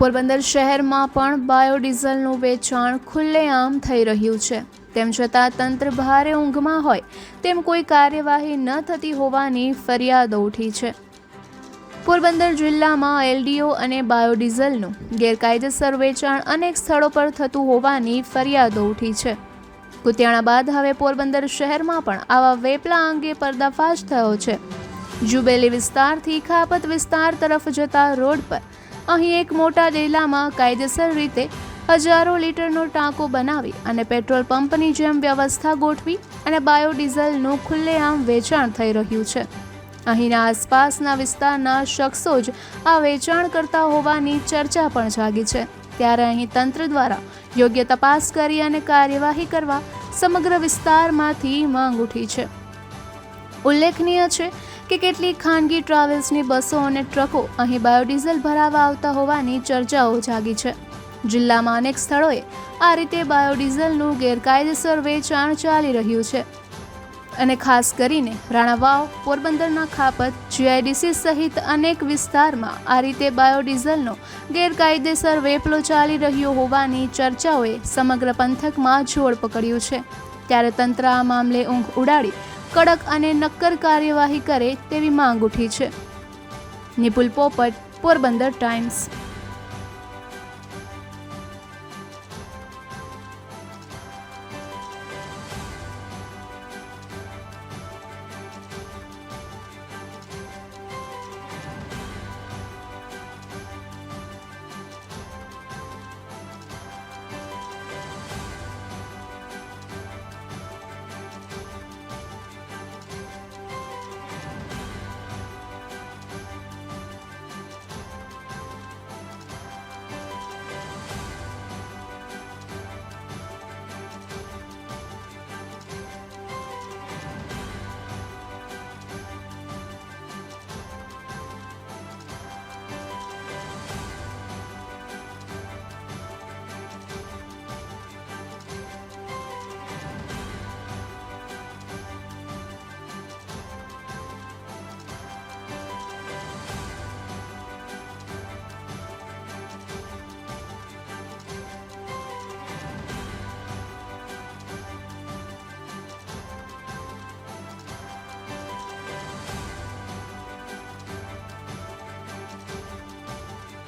પોરબંદર શહેરમાં પણ બાયોડીઝલનું વેચાણ ખુલ્લેઆમ થઈ રહ્યું છે. તેમ છતાં તંત્ર ભારે ઊંઘમાં હોય, તેમ કોઈ કાર્યવાહી ન થતી હોવાની ફરિયાદો ઉઠી છે. પોરબંદર જિલ્લામાં એલડીઓ અને બાયોડીઝલનું ગેરકાયદેસર વેચાણ અનેક સ્થળો પર થતું હોવાની ફરિયાદો ઉઠી છે. કુતિયાણા બાદ હવે પોરબંદર શહેરમાં પણ આવા વેપલા અંગે પર્દાફાશ થયો છે. જુબેલી વિસ્તારથી ખાપત વિસ્તાર તરફ જતા રોડ પર અહીં એક મોટા ડેલામાં કાયદેસર રીતે હજારો લીટરનો ટાંકો બનાવી અને પેટ્રોલ પંપની જેમ વ્યવસ્થા ગોઠવી અને બાયોડીઝલનું ખુલ્લેઆમ વેચાણ થઈ રહ્યું છે. અહીંના આસપાસના વિસ્તારના શખ્સો જ આ વેચાણ કરતા હોવાની ચર્ચા પણ જાગી છે. ત્યારે અહીં તંત્ર દ્વારા યોગ્ય તપાસ કરી અને કાર્યવાહી કરવા સમગ્ર વિસ્તારમાંથી માંગ ઉઠી છે. ઉલ્લેખનીય છે કે કેટલીક ખાનગી ટ્રાવેલ્સની બસો અને ટ્રકો અહીં બાયોડીઝલ ભરાવા આવતા હોવાની ચર્ચાઓ જાગી છે. જિલ્લામાં અનેક સ્થળોએ આ રીતે બાયોડીઝલનું ગેરકાયદેસર વેચાણ ચાલી રહ્યું છે. અને ખાસ કરીને રાણાવાવ, પોરબંદરના ખાપત, જીઆઈડીસી સહિત અનેક વિસ્તારમાં આ રીતે બાયોડીઝલનો ગેરકાયદેસર વેપલો ચાલી રહ્યો હોવાની ચર્ચાઓએ સમગ્ર પંથકમાં જોર પકડ્યું છે. ત્યારે તંત્ર આ મામલે ઊંઘ ઉડાડી કડક અને નક્કર કાર્યવાહી કરે તેવી માંગ ઉઠી છે. નિપુલ પોપટ પોરબંદર ટાઈમ્સ.